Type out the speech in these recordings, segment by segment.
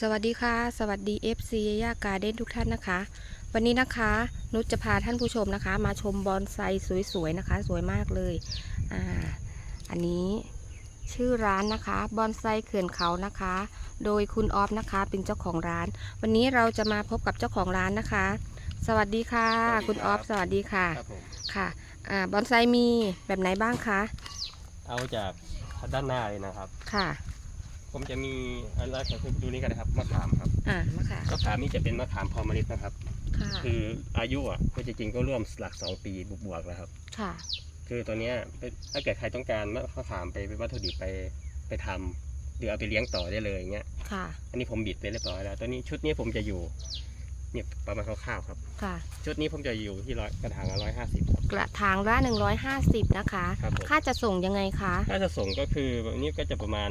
สวัสดีค่ะ สวัสดี FC ย่าการ์เด้นทุกท่านนะคะ วันนี้นะคะนุชจะพาท่านผู้ชมนะคะ มาชมบอนไซสวยๆนะคะ สวยมากเลยอ่าอันนี้ชื่อร้านนะคะบอนไซเขื่อนเขานะคะ โดยคุณออฟนะคะเป็นเจ้าของร้าน วันนี้เราจะมาพบกับเจ้าของร้านนะคะ สวัสดีค่ะ สวัสดีคุณออฟครับสวัสดีค่ะครับผมค่ะอ่าบอนไซมีแบบไหนบ้างคะเอาจากด้านหน้าเลยนะครับ ค่ะ ผมจะมีอันแรกก็คือดูนี่กันนะครับมะขามครับอ่ามะค่ะมะขามนี่จะเป็นมะขามพอมะลิดนะครับ ค่ะคืออายุอะก็จริงๆก็ร่วมหลักสองปีบวกๆแล้วครับ ค่ะ คือตัวเนี้ยเป็นถ้าเกิดใครต้องการมะขามไปเป็นวัตถุดิบไปไปทำหรือเอาไปเลี้ยงต่อได้เลยอย่างเงี้ยค่ะ อันนี้ผมบิดไปเรียบร้อยแล้วตัวนี้ชุดนี้ผมจะอยู่เนี่ยประมาณคร่าวๆครับ ค่ะ ชุดนี้ผมจะอยู่ที่ร้อยกระถางละร้อยห้าสิบ กระถางละ150 นะคะ ครับผม ค่าจะส่งยังไงคะ ถ้าจะส่งก็คือแบบนี้ก็จะประมาณ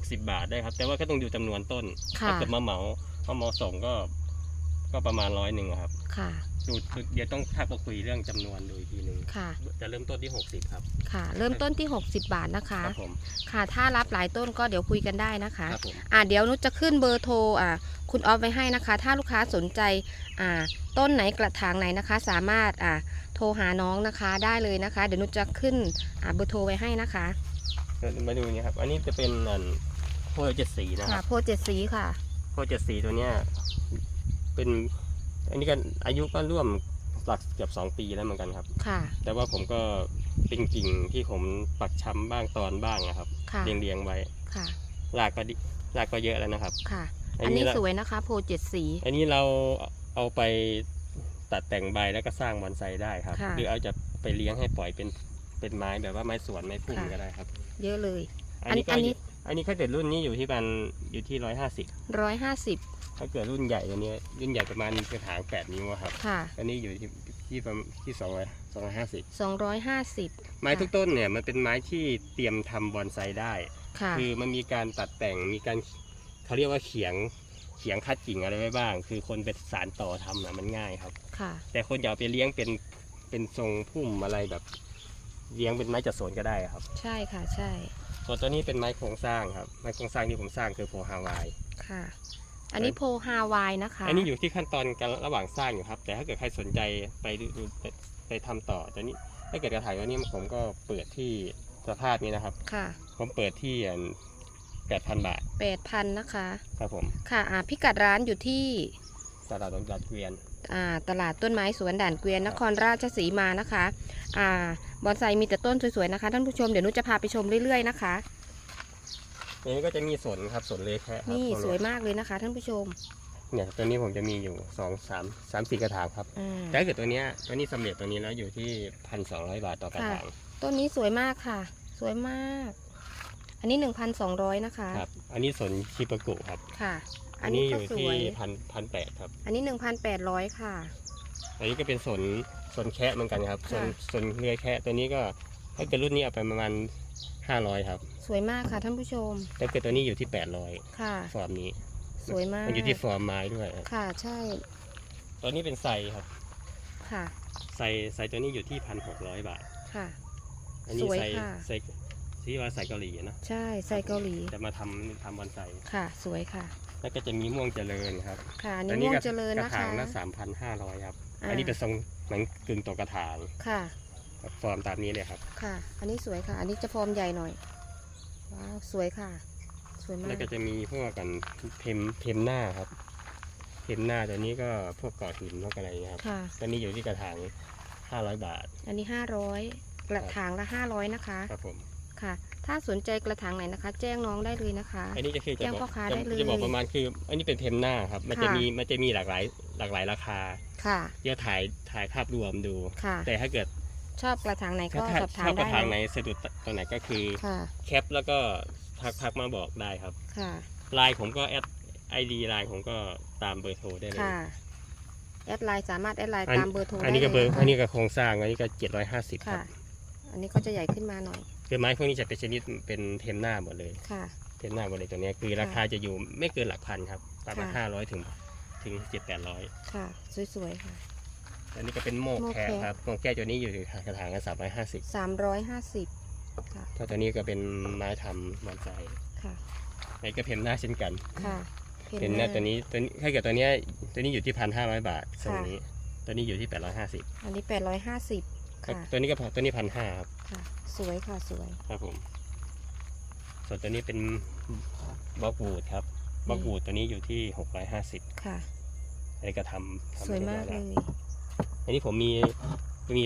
60 บาทได้ครับ แต่ว่าก็ต้องดูจำนวนต้นค่ะ ถ้าเกิดมาเหมามาเหมาส่งก็ ก็ประมาณร้อยหนึ่งครับค่ะ ดูดูเดี๋ยวต้องถ้ามาคุยเรื่องจำนวนดูอีกทีหนึ่งค่ะ จะเริ่มต้นที่ 60 ครับค่ะ เริ่มต้นที่ 60 บาทนะคะ ครับผมค่ะ ถ้ารับหลายต้นก็เดี๋ยวคุยกันได้นะคะ ครับผม อ่าเดี๋ยวนุชจะขึ้นเบอร์โทรอ่าคุณออฟไว้ให้นะคะ ถ้าลูกค้าสนใจอ่าต้นไหนกระถางไหนนะคะ สามารถอ่าโทรหาน้องนะคะได้เลยนะคะ เดี๋ยวนุชจะขึ้นอ่าเบอร์โทรไว้ให้นะคะ มาดูนี่ครับ อันนี้จะเป็นอันโพลเจ็ดสีนะคค่ะรับโพเจ็ดสีค่ะ โพลเจ็ดสีตัวเนี้ยเป็น อันนี้ก็อายุก็ร่วมหลักเกือบสองปีแล้วเหมือนกันครับ ค่ะ แต่ว่าผมก็เป็นกิ่งที่ผมปักช้ำบ้างตอนบ้างนะครับ ค่ะ เรียงเรียงๆไว้ค่ะ รากก็ดิรากก็เยอะแล้วนะครับ ค่ะ อัอันนี้เราสวยนะคะ โพเจ็ดสี อันนี้เราเอาไปตัดแต่งใบแล้วก็สร้างบอนไซได้ครับ ค่ะหรือเอาจะไปเลี้ยงให้ปล่อยเป็นเป็นไม้แบบว่าไม้สวนไม้พุ่มค่ะ ก็ได้ครับ เยอะเลย อันนี้ก็อันนี้ อันนี้ถ้าเกิดรุ่นนี้อยู่ที่มันอยู่ที่ร้อยห้าสิบร้อยห้าสิบถ้าเกิดรุ่นใหญ่ตัวนี้รุ่นใหญ่ประมาณกระถางแปดนิ้วอะครับ ค่ะ อันนี้อยู่ที่ที่ประมาณที่สองร้อยสองร้อยห้าสิบสองร้อยห้าสิบไม้ทุกต้นเนี่ยมันเป็นไม้ที่เตรียมทำบอนไซได้ ค่ะคือมันมีการตัดแต่งมีการเขาเรียกว่าเขียงเขียงคัดกิ่งอะไรไว้บ้าง คือคนเป็นสารต่อทำนะมันง่ายครับ ค่ะ แต่คนอยากไปเลี้ยงเป็นเป็นทรงพุ่มอะไรแบบ เลี้ยงเป็นไม้จัดสวนก็ได้ครับ ใช่ค่ะใช่ส่วนตัวนี้เป็นไม้โครงสร้างครับไม้โครงสร้างที่ผมสร้างคือโพฮาวาย ค่ะ อันนี้โพฮาวายนะคะ อันนี้อยู่ที่ขั้นตอนการระหว่างสร้างอยู่ครับ แต่ถ้าเกิดใครสนใจไปดูดูไปไปทำต่อตอนนี้ถ้าเกิดกระถางตัวนี้ผมก็เปิดที่สภาพนี้นะครับ ค่ะ ผมเปิดที่แปดพันบาทแปดพันนะคะ ครับผม ค่ะอ่าพิกัดร้านอยู่ที่ตลาดตลาดเกวียนอ่า ตลาดต้นไม้สวนด่านเกวียนนครราชสีมานะคะอ่าบอนไซมีแต่ต้นสวยๆนะคะ ท่านผู้ชมเดี๋ยวนุชจะพาไปชมเรื่อยๆนะคะอันนี้ก็จะมีสนครับสนเลแคะครับนี่ตรงสวยมากเลยนะคะ ท่านผู้ชม เนี่ยตัวนี้ผมจะมีอยู่สองสามสามสี่กระถางครับอ่าแต่ถ้าเกิดตัวเนี้ยตัวนี้สำเร็จตัวนี้แล้วอยู่ที่พันสองร้อยบาทต่อกระถางต้นนี้สวยมากค่ะ สวยมาก อันนี้1,200นะคะครับอันนี้สนชิปากุครับค่ะ อัอันนนี้นี้อก็ยู่สที่วยพันพันแปดครับ อันนี้1,800ค่ะ อันนี้ก็เป็นสนสนแคะเหมือนกันครับสนค่ะสนเรือแคะตัวนี้ก็ถ้าเกิดรุ่นนี้เอาไปประมาณห้าร้อยครับ สวยมากค่ะท่านผู้ชมถ้าเกิดตัวนี้อยู่ที่แปดร้อยค่ะฟอร์มนี้ สวยมาก มันอยู่ที่ฟอร์มไม้ด้วยครับค่ะใช่ ตัวนี้เป็นไซครับ ค่ะไซไซตัวนี้อยู่ที่พันหกร้อยบาท ค่ะ อันนี้สวยไซค่ะไซที่ว่าไซเกาหลีนะใช่ไซเกาหลีจะมาทำทำบอนไซค่ะ สวยค่ะ แล้วก็จะมีม่วงเจริญครับค่ะอันอันี้ม่วงก็เจริญกนะระถาคะงละสามพันห้าร้อยครับอ่าอันนี้เป็นทรงเหมือนกึ่งตัวกระถางค่ะฟอร์มตามนี้เลยครับ ค่ะ อันนี้สวยค่ะ อันนี้จะฟอร์มใหญ่หน่อยว้าวสวยค่ะสวยมาแล้วกก็จะมีพวกกันเพมเพมหน้าครับ เพมหน้าตัวนี้ก็พวกเกาะหินพวกอะไรอย่างเงี้ยครับค่ะตัวนี้อยู่ที่กระถางห้าร้อยบาท อันนี้ห้าร้อยกระถางละห้าร้อยนะคะ ครับผมค่ะ ถ้าสนใจกระถางไหนนะคะ แจ้งน้องได้เลยนะคะ อันนี้จะคือจะแจ้งบอพ่อกค้าจะได้เลยจะบอกประมาณคือ อันนี้เป็นเพมหน้าครับ มันจะค่ะ มีมันจะมีหลากหลายหลากหลายราคาค่ะเดี๋ยวถ่ายถ่ายภาพรวมดู ค่ะ แต่ถ้าเกิดชอบกระถางไหนถ้าก็ถ้าสอบถาชมอบกได้ระถางไหนนะสะดุดตรงไหนก็คือค่ะแคปแล้วก็ทักทักมาบอกได้ครับค่ะไลน์ผมก็แอดไอดีไลน์ผมก็ตามเบอร์โทรได้เลยค่ะแอดไลน์สามารถแอดไลน์อันตามเบอร์โทรได้อันนี้ก็เบอร์ลยอันนี้ก็โครงสร้างอันนี้ก็เจ็ดร้อยห้าสิบคค่ะรับอันนี้ก็จะใหญ่ขึ้นมาหน่อย คือไม้พวกนี้จะเป็นชนิดเป็นเทมหน้าหมดเลยค่ะ เทมหน้าหมดเลยตัวเนี้ยคือราคาจะอยู่ไม่เกินหลักพันครับประมาณค่ะ ห้าร้อยถึงถึงเจ็ดแปดร้อยค่ะ สวยๆค่ะ อันนี้ก็เป็นโมกโมกแคะแคะครับโมกแก้ตัวนี้อยู่กระถางกันสามร้อยห้าสิบสามร้อยห้าสิบค่ะถ้าตัวนี้ก็เป็นไม้ทำมันใจค่ะอันนี้ก็เพมหน้าเช่นกันค่ะเพนเป็นหหน้าน้าตัวนี้ตัวนี้ถ้าเกิดตัวเนี้ยตัวนี้อยู่ที่พันห้าร้อยบาทตรงค่ะนี้ ตัวนี้อยู่ที่แปดร้อยห้าสิบอันนี้แปดร้อยห้าสิบ ค่ะตัวนี้ก็พอตัวนี้พันห้าครับค่ะ สวยค่ะสวย ครับผม ส่วนตัวนี้เป็นบล็อกวูดครับบล็อกอืมวูดตัวนี้อยู่ที่หกร้อยห้าสิบค่ะอันนี้ก็ทำทำสวยมากรีเลบร้อแวยยอันนี้ผมมีมี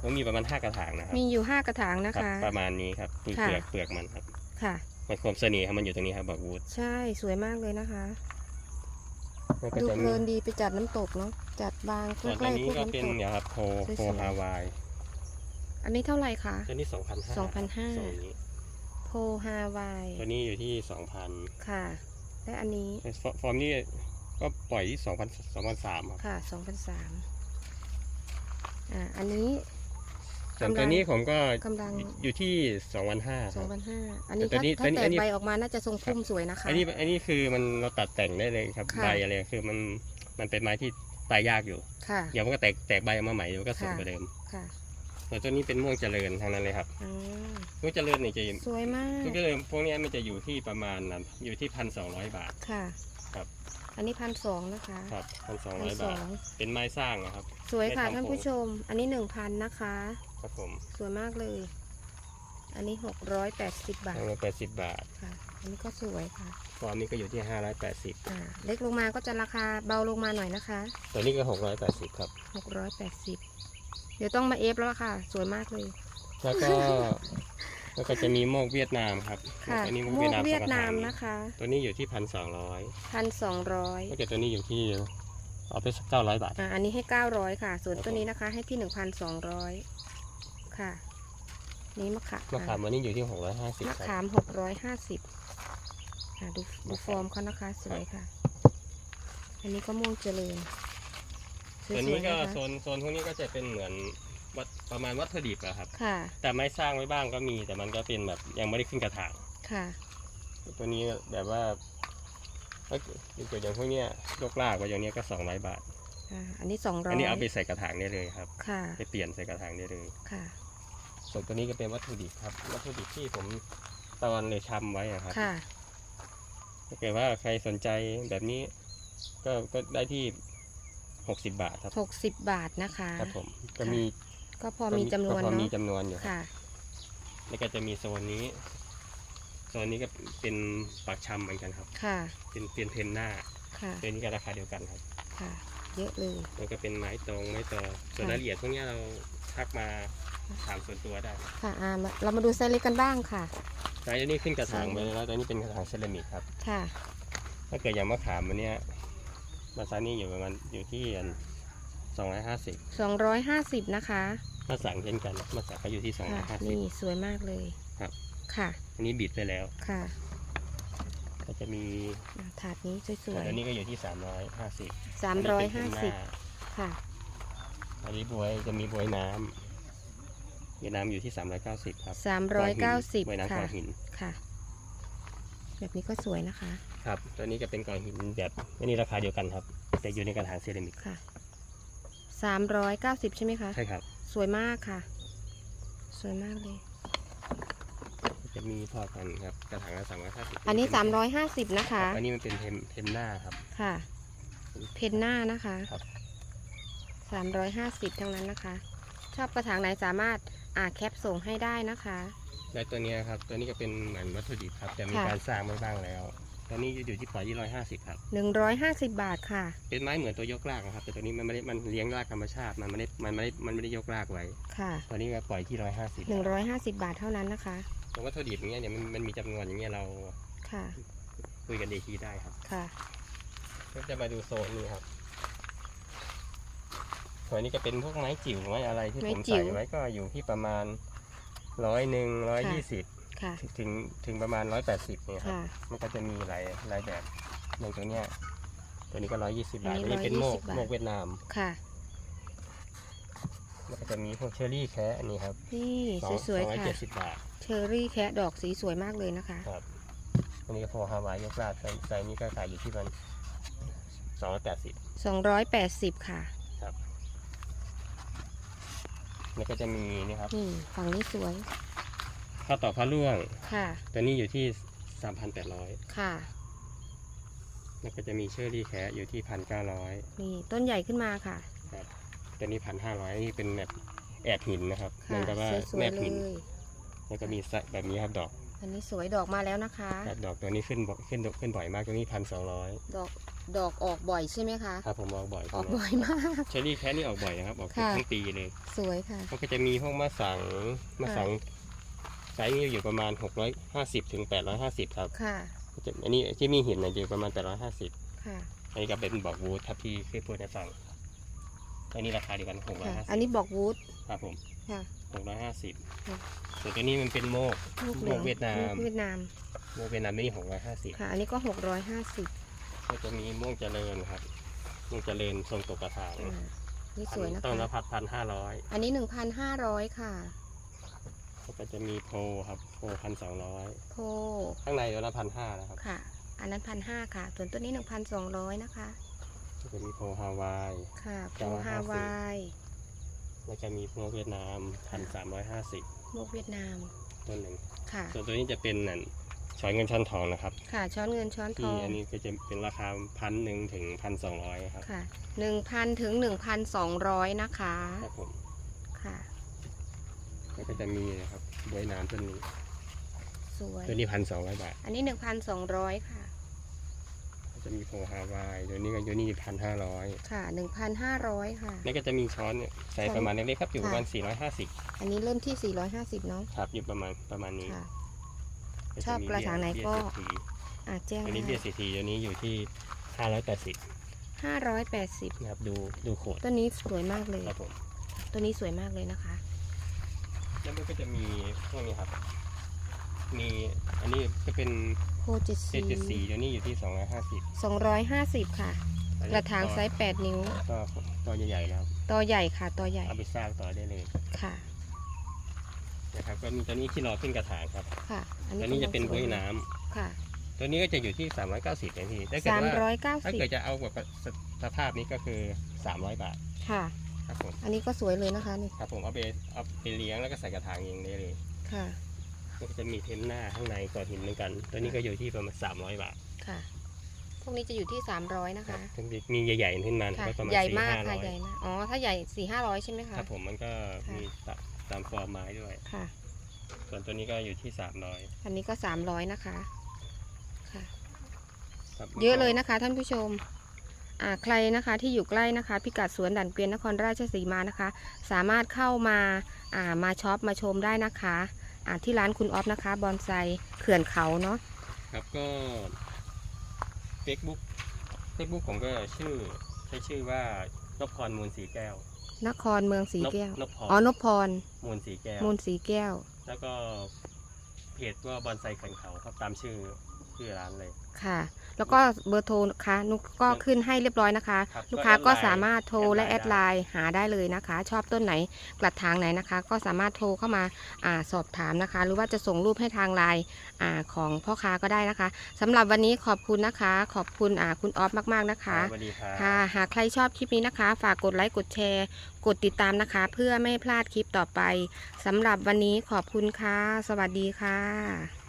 ผมมีประมาณห้ากระถางนะครับ มีอยู่ห้ากระถางนะครัคะประมาณนี้ครับเปลือกค่ะเปลือกเปลือกมันครับ ค่ะ มันความเสน่ห์ของมันอยู่ตรงนี้ครับบล็อกวูดใช่สวยมากเลยนะคะแล้วก็ดูจะเพมีลินดีไปจัดน้ำตกเนาะ จัดบางส่วนใกตัวล้ๆนี้พวกก็น้ำเป็นตก เนี่ยครับโพสวยๆโพฮาวายอันนี้เท่าไหร่คะ ตัวนี้สองพันห้า2,500 ส่วนนี้โพฮาวาย ตัวนี้อยู่ที่สองพันค่ะ และอันนี้ ฟอร์มนี้ก็ปล่อยที่สองพันสองพันสามครับค่ะสองพันสามอ่า อันนี้ ส่วนกำลัง ตัวนี้ผมก็กำลังอยู่ที่สองพันห้าสองพันห้าอันนี้แต่ถ้าตัวนี้ถ้าตัวนี้แตอักนนี้ ใบออกมาน่าจะทรงพุ่มสวยนะคะ อันนี้อันนี้คือมันเราตัดแต่งได้เลยครับค่ะ ใบอะไรคือมันมันเป็นไม้ที่ ตายยากอยู่ ค่ะ เดี๋ยวมันก็แตกแตกใบออกมาใหม่เดี๋ยวมันก็สวยค่ะ กว่าเดิมค่ะส่วนตัวนี้เป็นม่วงเจริญทางนั้นเลยครับอ่าม่วงเจริญเนี่ยจะสวยมาก ม่วงเจริญพวกเนี้ยมันจะอยู่ที่ประมาณนั้นอยู่ที่พันสองร้อยบาท ค่ะ ครับ อันนี้พันสองนะคะครับพันสองพัร้อยสบาอทงเป็นไม้สร้างนะครับ สวยค่ะไม่ทำท่านผมผู้ชม อันนี้หนึ่งพันนะคะ ครับผมสวยมากเลย อันนี้หกร้อยแปดสิบบาท ทางละแปดสิบบาท ค่ะ อันนี้ก็สวยค่ะ ฟอร์มนี้ก็อยู่ที่ 580 อ่าเล็กลงมาก็จะราคาเบาลงมาหน่อยนะคะ ตัวนี้ก็ 680 ครับ 680 เดี๋ยวต้องมาเอฟแล้วค่ะ สวยมากเลย แล้วก็ แล้วก็จะมีโมกเวียดนามครับค่ะอันนี้โมกเวียดนามนะคะตัวนี้อยู่ที่ 1,200 1,200 แล้วก็ตัวนี้อยู่ที่เอาไปสัก900 บาท อ่าอันนี้ให้เก้าร้อยค่ะ ส่วนตัวนี้นะคะให้ที่หนึ่งพันสองร้อยค่ะ นี้มะขามมะขามวันนี้อยู่ที่หกร้อยห้าสิบมะขามหกร้อยห้าสิบ ค่ะ ดูดูฟอร์มเขานะคะ สวยค่ะ อันนี้ก็ม่วงเจริญสวตัวยนี้ก็โซนโซนพวกนี้ก็จะเป็นเหมือนวัดประมาณวัตถุดิบอะครับ ค่ะ แต่ไม้สร้างไว้บ้างก็มี แต่มันก็เป็นแบบยังไม่ได้ขึ้นกระถาง ค่ะ ตัวนี้แบบว่าเอ้ยเกิดอย่างพวกเนี้ยยกลากไว้อย่างเนี้ยก็สองร้อยบาทอันนี้สองร้อยอันนี้เอาไปใส่กระถางได้เลยครับ ค่ะ ไปเปลี่ยนใส่กระถางได้เลย ค่ะ ส่วนตัวนี้ก็เป็นวัตถุดิบครับ วัตถุดิบที่ผมตอนเลยช้ำไว้อะครับ ค่ะ ถ้าเกิดว่าใครสนใจแบบนี้ ก็ก็ได้ที่หกสิบบาทครับหกสิบบาทนะคะครับผมก็ค่ะมีก็พอมีจำนวนก็พอมีเนาะจำนวนอยู่ครับค่ะ แล้วก็จะมีโซนนี้โซนนี้ก็เป็นปากชำเหมือนกันครับ ค่ะ เป็นเป็นเพนหน้าค่ะเป็นนี่ก็ราคาเดียวกันครับ ค่ะ เยอะเลยแล้วก็เป็นไม้ตรงไม้ต่อส่วนค่ะรายละเอียดพวกเนี้ยเราทักมาถามส่วนตัวได้ ค่ะอ่ามาเรามาดูไซส์เล็กกันบ้างค่ะ ไซส์นี้ขึ้นกระถางไปแล้วตัวนี้เป็นกระถางเซรามิกครับ ค่ะ ถ้าเกิดอย่างมะขามวันเนี้ยมาซานี่อยู่ประมาณอยู่ที่สองร้อยห้าสิบ250นะคะมาสั่งเช่นกันมาสั่งก็อยู่ที่สองร้ค่ะอยห้าสิบนี่สวยมากเลยครับ ค่ะ อันนี้บิดไปแล้วค่ะ ก็จะมีอ่าถาดนี้สวยอันนี้ก็อยู่ที่สามร้อยห้าสิบๆ350ค่ะอันนี้บวยจะมีบวยน้ำ บวยน้ำอยู่ที่สามร้อยเก้าสิบครับ390บวยน้ำค่ะก่อหินค่ะ แบบนี้ก็สวยนะคะครับ ตัวนี้ก็เป็นก่อหินแบบอันนี้ราคาเดียวกันครับ แต่อยู่ในกระถางเซรามิกค่ะ390ใช่ไหมคะ ใช่ครับ สวยมากค่ะ สวยมากเลย จะมีพอกันครับกระถางละสามร้อยห้าสิบอันนี้350นะคะ อันนี้มันเป็นเทมเทมหน้าครับ ค่ะ เพนหน้านะคะครับ350ทั้งนั้นนะคะ ชอบกระถางไหนสามารถ อ่าแคปส่งให้ได้นะคะ และตัวเนี้ยครับ ตัวนี้ก็เป็นเหมือนวัตถุดิบครับ แต่มีค่ะ การสร้างไว้บ้างแล้วตัวนี้อยู่ที่ปล่อยที่ร้อยห้าสิบครับ 150 บาทค่ะ เป็นไม้เหมือนตัวยกรากนะครับแต่ตัวนี้มันไม่ได้มันเลี้ยงรากธรรมชาติ มันไม่ได้มันไม่ได้มันไม่ได้ยกรากไว้ ค่ะ ตัวนี้ก็ปล่อยที่ร้อยห้าสิบ150 บาทเท่านั้นนะคะ ตรงวัตถุดิบเนี้ยเนี่ยมันมันมีจำนวนอย่างเงี้ยเราค่ะ คุยกันดีทีได้ครับ ค่ะ ก็จะมาดูโซนนี้ครับ ส่วนนี้ก็เป็นพวกไม้จิ๋วไม้อะไรที่ไม้ผมจิ๋ใส่วไว้ก็อยู่ที่ประมาณร้อยหนึ่งร้อยยี่สิบค่ะ ถึงถึงประมาณร้อยแปดสิบเนี่ยครับค่ะ มันก็จะมีหลายหลายแบบอย่างตัวเนี้ยตัวนี้ก็ร้อยยี่สิบาทอันนี้อันนี้เป็นโมก120บาท โมกเวียดนามค่ะ แล้วก็จะมีพวกเชอรี่แคะอันนี้ครับนี่สองสวยสองร้อยๆค่ะ เจ็ดสิบบาทเชอรี่แคะดอกสีสวยมากเลยนะคะ ครับอันนี้ก็พอฮาวายยกลาดไซส์ไซส์นี้ก็ขายอยู่ที่มันสองร้อยแปดสิบ280 ค่ะ แล้วก็จะมีนี่ครับนี่ฝั่งนี้สวย ข้าวต่อพระร่วง ค่ะ ตัวนี้อยู่ที่สามพันแปดร้อยค่ะ แล้วก็จะมีเชอร์รี่แคะอยู่ที่พันเก้าร้อยนี่ต้นใหญ่ขึ้นมาค่ะ ครับตัวนี้พันห้าร้อยนี่เป็นแบบแอดหินนะครับ ค่ะนั่นก็ว่าสวยแนๆบเลหินยแล้วก็มีไซส์แบบนี้ครับดอก อันนี้สวยดอกมาแล้วนะคะ ครับดอกตัวนี้ขึ้นบ่ขึ้นดอกขึ้นบ่อยมากตัวนี้พันสองร้อยดอกดอกออกบ่อยใช่ไหมคะ ครับผมออกบ่อยออกบ่อยมาก เชอร์รี่แคะนี่ออกบ่อยนะครับออกเกือบค่ะ ทั้งปีเลยสวยค่ะ มันก็จะมีพวกมะสังมะสังไซส์นี้อยู่ประมาณ 650ถึง850ครับค่ะ ก็จะอันนี้ที่มีหินเนี่ยอยู่ประมาณ 850ค่ะ อันนี้ก็เป็นบอกวูดครับที่เคยพูดให้ฟังอันนี้ราคาเดียวกันค่ะอันนี้บอกวูด650ครับผม ค่ะ 650ค่ะส่วนตัวนี้มันเป็นโมกลูกเหโมลือกงเวียดนามลูกเวียดนามโมกเวียดนามนี่650ค่ะ อันนี้ก็หกร้อยห้าสิบก็จะมีม่วงเจริญครับม่วงเจริญทรงตกกระถางอ่านี่สวยนะต้นคะละพัดพันห้าร้อยอันนี้หนึ่งพันห้าร้อยค่ะก็จะมีโพครับโพพันสองร้อยโพข้างในตัวละพันห้านะครับค่ะ อันนั้นพันห้าค่ะ ส่วนตัวนี้หนึ่งพันสองร้อยนะคะก็จะมีโพฮาวายค่ะโพเก้าร้อยฮาห้าสิบวาย แล้วจะมีพวกเวียดนามพันสามร้อยห้าสิบโมกเวียดนาม ต้นหนึ่ง ค่ะ ส่วนตัวนี้จะเป็นนั่นช้อยเงินช้อนทองนะครับค่ะ ช้อนเงินช้อนทที่อง อันนี้ก็จะเป็นราคาพันหนึ่งถึงพันสองร้อยครับค่ะหนึ่งพันถึงหนึ่งพันสองร้อยนะคะ ครับผมค่ะ แล้วก็จะมีนะครับบวยน้ำต้นนี้ สวย ตัวนี้พันสองร้อยบาท อันนี้หนึ่งพันสองร้อยค่ะก็ จะมีโพฮาวายตัวนี้ก็ตัวนี้พันห้าร้อยค่ะหนึ่งพันห้าร้อยค่ะ นี่ก็จะมีช้อนเนี่ยใส่ประมาณเล็กๆครับอยู่ประมาณสี่ร้อยห้าสิบอันนี้เริ่มที่สี่ร้อยห้าสิบเนาะครับอยู่ประมาณประมาณนี้ค่ะก็จชอบมีกระถางไหนก็เบี้ยเศรษฐีอะแจ้งอันนี้เบียร์ซีทีตัวนี้อยู่ที่ห้าร้อยแปดสิบห้าร้อยแปดสิบนะครับดูดูโขดต้นนี้สวยมากเลยครับผมตัวนี้สวยมากเลยนะคะ แล้วมันก็จะมีพวกนี้ครับ มีอันนี้ก็เป็น โคจิตเจซีเจสีตัวนี้อยู่ที่สองร้อยห้าสิบสองร้อยห้าสิบค่ะ กระถางไซส์แปดนิ้วก็ตัวใหญ่ๆแล้วตอใหญ่ค่ะตอใหญ่เอาไปสร้างต่อได้เลยค่ะนะครับก็มีตัวนี้ที่รอขึ้นกระถางครับค่ะอันตัวนี้นี้จะเป็นกำลับ้งวยสน้ำค่ะ ตัวนี้ก็จะอยู่ที่สามร้อยเก้าสิบนะพี่ถ้าเกิดสามว่าร้อยเก้าถ้าสิบเกิดจะเอาแบบสภาพนี้ก็คือสามร้อยบาทค่ะครับผมอันนี้ก็สวยเลยนะคะนี่ครับผมเอาไปเอาไปเลี้ยงแล้วก็ใส่กระถางเองได้เลยค่ะ ก็จะมีเทนหน้าข้างในก่อหินเหมือนกัน ตัวนี้ก็อยู่ที่ประมาณสามร้อยบาทค่ะ พวกนี้จะอยู่ที่สามร้อยนะครัคะบถึงมีใหญ่ๆขึ้นมาค่ะก็ประมาณใหญ่สี่มากห้าร้ค่ะอยใหญ่มากอ๋อถ้าใหญ่สี่ห้าร้อยใช่ไหมคะครับผมมันก็ค่ะมีตาตามฟอร์มไม้ด้วยค่ะ ส่วนตัวนี้ก็อยู่ที่สามร้อยอันนี้ก็สามร้อยนะคะค่ะครับเยอะเลยนะคะท่านผู้ชมอ่าใครนะคะที่อยู่ใกล้นะคะ พิกัดสวนดันเกวียนนครราชสีมานะคะ สามารถเข้ามาอ่ามาช็อปมาชมได้นะคะอ่า ที่ร้านคุณออฟนะคะ บอนไซเขื่อนเขาเนาะครับก็เฟซบุ๊กเฟซบุ๊กผมก็ชื่อใช้ชื่อว่านพพรมูลสีแก้ว นครเมืองสีแก้วนพพรอ๋อนพพรมูลสีแก้วมูลสีแก้ว แล้วก็เพจว่าบอนไซเขื่อนเขาครับตามชื่อ ชื่อร้านเลย ค่ะ แล้วก็เบอร์โทรนะคะนุกก็ขึ้นให้เรียบร้อยนะคะ ครับลูกค้าก็ก็แอดไลน์สามารถโทรและแอแอดดไลไลน์ น์หาได้เลยนะคะ ชอบต้นไหนกระถางไหนนะคะ ก็สามารถโทรเข้ามาอาสอบถามนะคะ หรือว่าจะส่งรูปให้ทางไลน์อ่าของพ่อค้าก็ได้นะคะสำหรับวันนี้ขอบคุณนะคะ ขอบคุณอ่าคุณออฟมากๆนะคะ สวัสดีครับ ค่ะหากใครชอบคลิปนี้นะคะ ฝากกดไลค์กดแชร์ กดติดตามนะคะ เพื่อไม่ให้พลาดคลิปต่อไปสำหรับวันนี้ขอบคุณค่ะ สวัสดีค่ะ